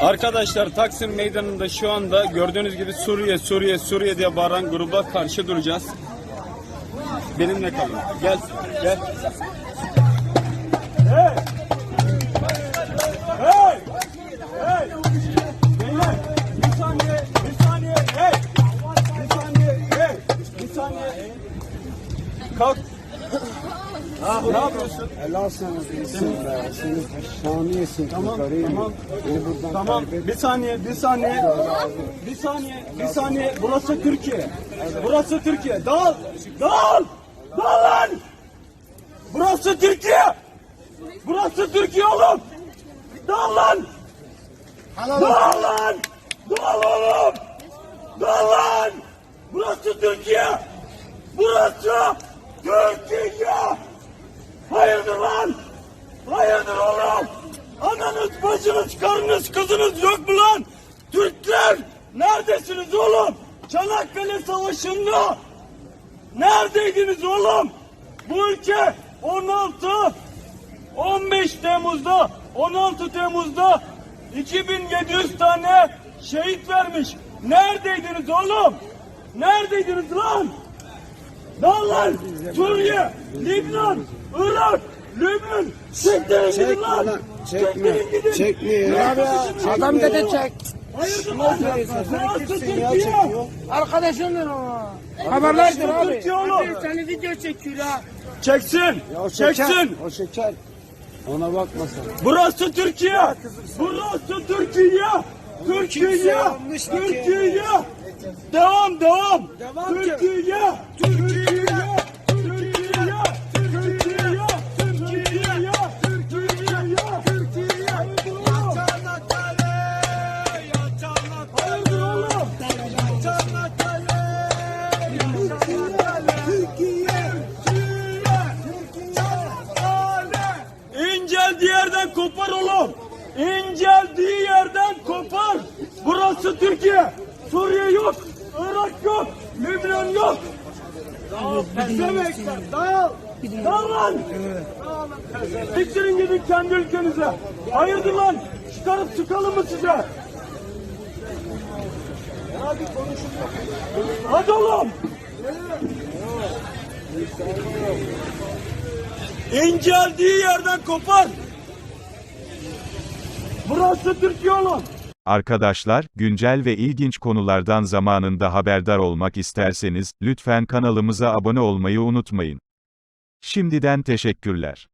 Arkadaşlar Taksim Meydanı'nda şu anda gördüğünüz gibi Suriye, Suriye, Suriye diye bağıran gruba karşı duracağız. Benimle kalın. Gel, gel. Hey! Hey! Hey! Beyler, bir saniye, bir saniye, hey! Bir saniye, hey! Bir saniye. Kalk. Ne yapıyorsun? Helal sana değilsin be. Senin şaniyesin. Tamam, tamam. Tamam, bir saniye, bir saniye. Bir saniye, bir saniye. Burası Türkiye. Burası Türkiye. Dağıl, dağıl, dağıl lan! Burası Türkiye. Burası Türkiye oğlum. Dağıl lan! Dağıl lan! Dağıl oğlum! Dağıl lan! Burası Türkiye. Burası Türkiye. Hayırdır lan? Hayırdır oğlum? Ananız, bacınız, karınız, kızınız yok mu lan? Türkler neredesiniz oğlum? Çanakkale Savaşı'nda neredeydiniz oğlum? Bu ülke 16 15 Temmuz'da 16 Temmuz'da 2700 tane şehit vermiş. Neredeydiniz oğlum? Neredeydiniz lan? Dağlar, Suriye, Lübnan, Irak, Lübnan. Çektirin gidin Çekme lan. Çekme. Çekme. Neredesiniz? Adam dedi çek. Hayırdır lan? Burası Türkiye. Arkadaşındır ama. Haberlerdir abi. Türkiye oğlum. Abi seni video çekiyor ha. Çeksin. Çeksin. O şeker. Ona bakma sen. Burası Türkiye. Burası Türkiye. Türkiye. Türkiye. Devam devam. Devam ki. Türkiye. Türkiye. Türkiye. Türkiye. İnceldiği yerden kopar oğlum. İnceldiği yerden kopar. Burası Türkiye. Suriye yok. Irak yok. Lübnan yok. Pezevenkler dağıl. Dağıl lan. Siktirin gidin kendi ülkenize. Hayırdır lan? Çıkarıp sıkalım mı size? Hadi konuşun. Hadi oğlum. İnceldiği yerden kopar. Burası Türkiye oğlum. Arkadaşlar, güncel ve ilginç konulardan zamanında haberdar olmak isterseniz, lütfen kanalımıza abone olmayı unutmayın. Şimdiden teşekkürler.